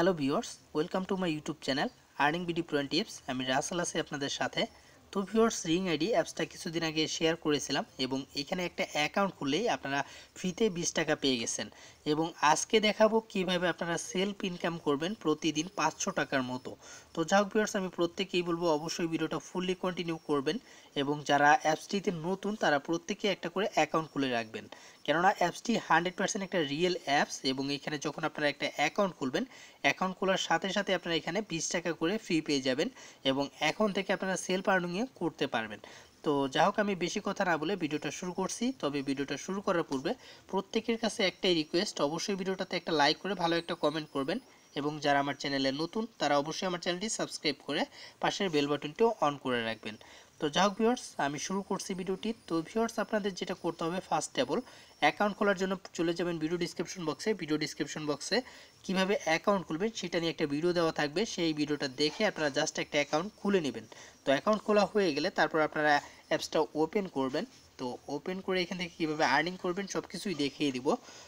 Hello viewers welcome to my YouTube channel earning BD proven tips আমি রাসেল আছি আপনাদের সাথে। তো ভিউয়ার্স রিং আইডি অ্যাপসটা কিছুদিন আগে শেয়ার করেছিলাম এবং এখানে একটা অ্যাকাউন্ট খুললেই আপনারা ফ্রিতে বিশ টাকা পেয়ে গেছেন। এবং আজকে দেখাবো কীভাবে আপনারা সেলফ ইনকাম করবেন প্রতিদিন পাঁচশো টাকার মতো। তো যাই হোক ভিউয়ার্স আমি প্রত্যেকেই বলব অবশ্যই ভিডিওটা ফুললি কন্টিনিউ করবেন এবং যারা অ্যাপসটিতে নতুন, তারা প্রত্যেকে একটা করে অ্যাকাউন্ট খুলে রাখবেন। কেননা অ্যাপসটি হান্ড্রেড পার্সেন্ট একটা রিয়েল অ্যাপস এবং এখানে যখন আপনারা একটা অ্যাকাউন্ট খুলবেন অ্যাকাউন্ট খোলার সাথে সাথে আপনারা এখানে বিশ টাকা করে ফ্রি পেয়ে যাবেন। এবং এখন থেকে আপনারা সেলফ আর্নিংয়ে করতে পারবেন। তো যাই হোক, আমি বেশি কথা না বলে ভিডিওটা শুরু করছি। তবে ভিডিওটা শুরু করার পূর্বে প্রত্যেকের কাছে একটাই রিকোয়েস্ট অবশ্যই ভিডিওটাতে একটা লাইক করে ভালো একটা কমেন্ট করবেন এবং যারা আমার চ্যানেলে নতুন, তারা অবশ্যই আমার চ্যানেলটি সাবস্ক্রাইব করে পাশের বেল বাটনটিও অন করে রাখবেন। তো যাই হোক ভিউয়ার্স আমি শুরু করছি ভিডিওটি। তো ভিউয়ার্স আপনাদের যেটা করতে হবে ফার্স্ট টেবল অ্যাকাউন্ট খোলার জন্য চলে যাবেন ভিডিও ডিসক্রিপশন বক্সে ভিডিও ডিসক্রিপশন বক্সে কীভাবে অ্যাকাউন্ট খুলবেন, সেটা নিয়ে একটা ভিডিও দেওয়া থাকবে। সেই ভিডিওটা দেখে আপনারা জাস্ট একটা অ্যাকাউন্ট খুলে নেবেন। তো অ্যাকাউন্ট খোলা হয়ে গেলে তারপর আপনারা অ্যাপসটা ওপেন করবেন। তো ওপেন করে এখান থেকে কীভাবে আর্নিং করবেন সব কিছুই দেখিয়ে দিব।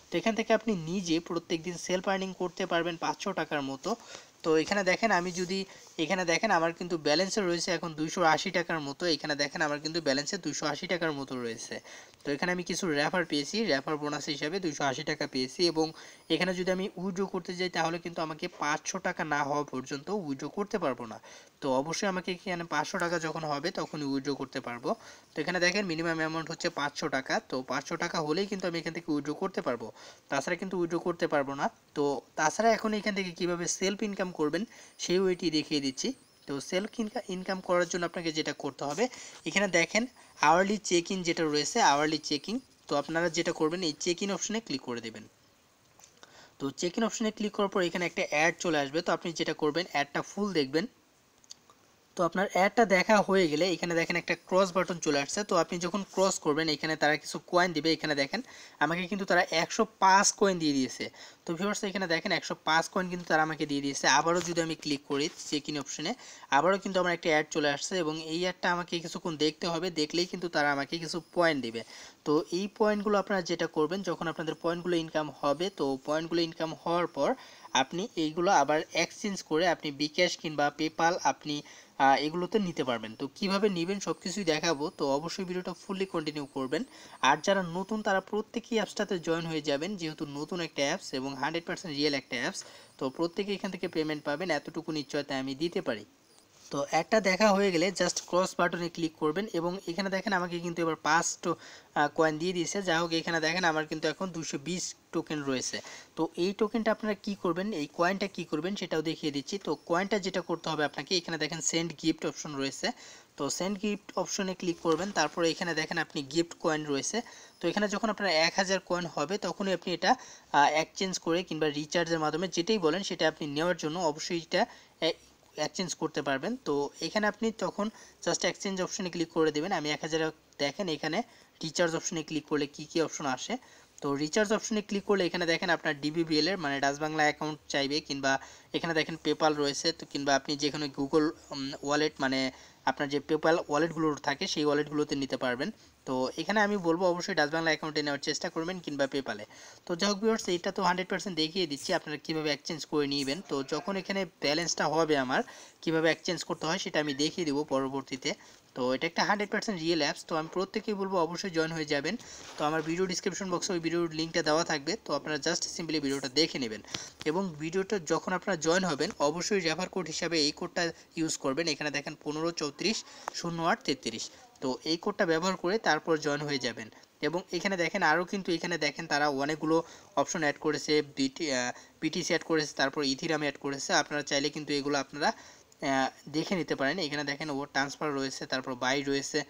তো এখান থেকে আপনি নিজে প্রত্যেক দিন সেলফ আর্নিং করতে পারবেন পাঁচশো টাকার মতো। তো এখানে দেখেন আমি যদি, এখানে দেখেন আমার কিন্তু ব্যালেন্সে রয়েছে এখন দুইশো আশি টাকার মতো, এখানে দেখেন আমার কিন্তু ব্যালেন্সে দুইশো আশি টাকার মতো রয়েছে। তো এখানে আমি কিছু র্যাফার পেয়েছি র্যাফার বোনাস হিসাবে দুইশো আশি টাকা পেয়েছি এবং এখানে যদি আমি উইড্রো করতে যাই তাহলে কিন্তু আমাকে পাঁচশো টাকা না হওয়া পর্যন্ত উইড্রো করতে পারব না। তো অবশ্যই আমাকে এখানে পাঁচশো টাকা যখন হবে তখন উইড্রো করতে পারব। তো এখানে দেখেন মিনিমাম অ্যামাউন্ট হচ্ছে পাঁচশো টাকা, তো পাঁচশো টাকা হলেই কিন্তু আমি এখান থেকে উইড্রো করতে পারব। তাছাড়া কিন্তু উইড্রো করতে পারব না। তো তাছাড়া এখন এখান থেকে কীভাবে সেলফ ইনকাম করবেন, সেই ওয়েটি দেখিয়ে দিচ্ছি। তো সেলফ ইনকাম করার জন্য আপনাকে যেটা করতে হবে, এখানে দেখেন আওয়ারলি চেক ইন যেটা রয়েছে আওয়ারলি চেকিং তো আপনারা যেটা করবেন, এই চেক ইন অপশনে ক্লিক করে দেবেন। তো চেক ইন অপশনে ক্লিক করার পর এখানে একটা অ্যাড চলে আসবে, তো আপনি যেটা করবেন অ্যাডটা ফুল দেখবেন। তো আপনার অ্যাডটা দেখা হয়ে গেলে এখানে দেখেন একটা ক্রস বাটন চলে আসছে। তো আপনি যখন ক্রস করবেন, এখানে তারা কিছু কয়েন দিবে, এখানে দেখেন আমাকে কিন্তু তারা একশো পাঁচ কয়েন দিয়ে দিয়েছে। তো ভিউয়ার্স এখানে দেখেন একশো পাঁচ কয়েন কিন্তু তারা আমাকে দিয়ে দিয়েছে। আবারও যদি আমি ক্লিক করি চেক ইন অপশনে আবারও কিন্তু আমার একটা অ্যাড চলে আসছে এবং এই অ্যাডটা আমাকে কিছুক্ষণ দেখতে হবে, দেখলেই কিন্তু তারা আমাকে কিছু পয়েন্ট দিবে। তো এই পয়েন্টগুলো আপনারা যেটা করবেন, যখন আপনাদের পয়েন্টগুলো ইনকাম হবে, তো পয়েন্টগুলো ইনকাম হওয়ার পর আপনি এইগুলো আবার এক্সচেঞ্জ করে আপনি বিকাশ কিংবা পেপাল আপনি এগুলোতে নিতে পারবেন। তো কীভাবে নেবেন সব কিছুই দেখাবো। তো অবশ্যই ভিডিওটা ফুললি কন্টিনিউ করবেন। আর যারা নতুন, তারা প্রত্যেকেই অ্যাপসটাতে জয়েন হয়ে যাবেন, যেহেতু নতুন একটা অ্যাপস এবং হান্ড্রেড পার্সেন্ট রিয়েল একটা অ্যাপস। তো প্রত্যেকে এখান থেকে পেমেন্ট পাবেন। এতটুকু নিশ্চয়তা আমি দিতে পারি। তো একটা দেখা হয়ে গেলে জাস্ট ক্রস বাটনে ক্লিক করবেন এবং এখানে দেখেন আমাকে কিন্তু এবার পাঁচটো কয়েন দিয়ে দিয়েছে। যাই হোক, এখানে দেখেন আমার কিন্তু এখন দুশো বিশ টোকেন রয়েছে। তো এই টোকেনটা আপনারা কি করবেন, এই কয়েনটা কি করবেন সেটাও দেখিয়ে দিচ্ছি। তো কয়েনটা যেটা করতে হবে আপনাকে, এখানে দেখেন সেন্ড গিফট অপশন রয়েছে। তো সেন্ড গিফট অপশনে ক্লিক করবেন, তারপরে এখানে দেখেন আপনি গিফট কয়েন রয়েছে। তো এখানে যখন আপনার এক হাজার কয়েন হবে, তখনই আপনি এটা এক্সচেঞ্জ করে কিংবা রিচার্জের মাধ্যমে যেটাই বলেন, সেটা আপনি নেওয়ার জন্য অবশ্যই এটা এক্সচেঞ্জ করতে পারবেন। তো এখানে আপনি তখন জাস্ট এক্সচেঞ্জ অপশনে ক্লিক করে দেবেন। আমি এক হাজার দেখেন এখানে রিচার্জ অপশনে ক্লিক করলে কি কি অপশন আসে। তো রিচার্জ অপশনে ক্লিক করলে এখানে দেখেন আপনার ডিবিবিএল এর মানে ডাচবাংলা অ্যাকাউন্ট চাইবে কিংবা এখানে দেখেন পেপাল রয়েছে। তো কিংবা আপনি যেখানে গুগল ওয়ালেট মানে আপনার যে পেপ্যাল ওয়ালেটগুলো থাকে, সেই ওয়ালেটগুলোতে নিতে পারবেন। তো এখানে আমি বলব অবশ্যই ডাচ বাংলা অ্যাকাউন্টে নেওয়ার চেষ্টা করবেন কিংবা পেপালে তো যাই হোক ভিউয়ার্স এটা তো হান্ড্রেড পার্সেন্ট দেখিয়ে দিচ্ছি আপনারা কীভাবে এক্সচেঞ্জ করে নিবেন। তো যখন এখানে ব্যালেন্সটা হবে আমার, কীভাবে এক্সচেঞ্জ করতে হয় সেটা আমি দেখিয়ে দেবো পরবর্তীতে। তো এটা একটা হান্ড্রেড পার্সেন্ট রিয়েল অ্যাপস তো আমি প্রত্যেকেই বলব অবশ্যই জয়েন হয়ে যাবেন। তো আমার ভিডিও ডিসক্রিপশন বক্সে ওই ভিডিওর লিঙ্কটা দেওয়া থাকবে, তো আপনারা জাস্ট সিম্পলি ভিডিওটা দেখে নেবেন। এবং ভিডিওটা যখন আপনারা জয়েন হবেন, অবশ্যই রেফার কোড হিসাবে এই কোডটা ইউজ করবেন। এখানে দেখেন পনেরো চৌত্রিশ শূন্য আট তেত্রিশ। তো এই কোডটা ব্যবহার করে তারপর জয়েন হয়ে যাবেন। এবং এখানে দেখেন, আরও কিন্তু এখানে দেখেন, তারা অনেকগুলো অপশন অ্যাড করেছে বিটি বিটিসি অ্যাড করেছে, তারপর ইথিরাম অ্যাড করেছে। আপনারা চাইলে কিন্তু এগুলো আপনারা দেখে নিতে পারেন। এখানে দেখেন ও ট্রান্সফার রয়েছে, তারপর বাই রয়েছে।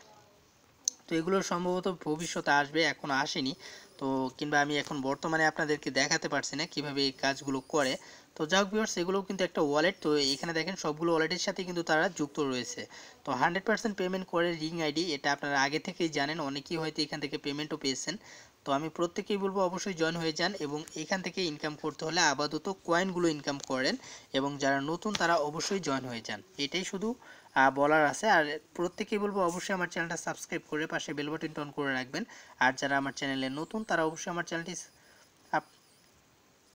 তো এগুলো সম্ভবত ভবিষ্যতে আসবে, এখন আসেনি। তো কিংবা আমি এখন বর্তমানে আপনাদেরকে দেখাতে পারছি না কীভাবে এই কাজগুলো করে। তো যাক ভিউয়ার্স এগুলোও কিন্তু একটা ওয়ালেট তো এখানে দেখেন সবগুলো ওয়ালেটের সাথে কিন্তু তারা যুক্ত রয়েছে। তো হান্ড্রেড পেমেন্ট করে রিং আইডি এটা আপনারা আগে থেকেই জানেন। অনেকেই হয়তো এখান থেকে পেমেন্টও পেয়েছেন। তো আমি প্রত্যেকেই বলব অবশ্যই জয়েন হয়ে যান এবং এখান থেকে ইনকাম করতে হলে আপাতত কয়েনগুলো ইনকাম করেন এবং যারা নতুন তারা অবশ্যই জয়েন হয়ে যান। এটাই শুধু বলার আছে। আর প্রত্যেকেই বলব অবশ্যই আমার চ্যানেলটা সাবস্ক্রাইব করে পাশে বেল বাটনটা অন করে রাখবেন। আর যারা আমার চ্যানেলে নতুন তারা অবশ্যই আমার চ্যানেলটি